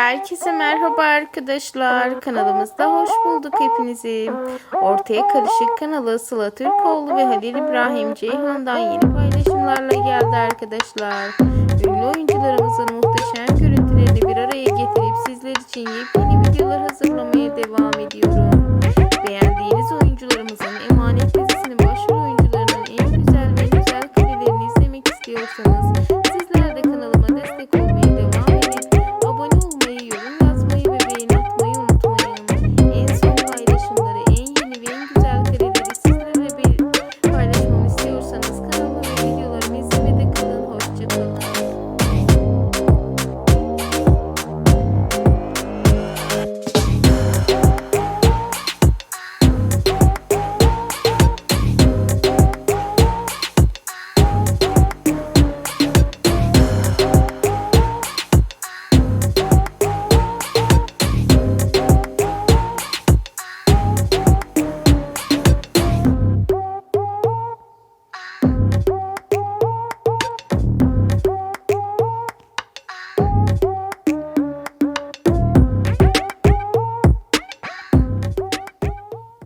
Herkese merhaba arkadaşlar. Kanalımızda hoş bulduk hepinizi. Ortaya Karışık kanalı Sıla Türkoğlu ve Halil İbrahim Ceyhan'dan yeni paylaşımlarla geldi arkadaşlar. Ünlü oyuncularımızın muhteşem görüntülerini bir araya getirip sizler için yepyeni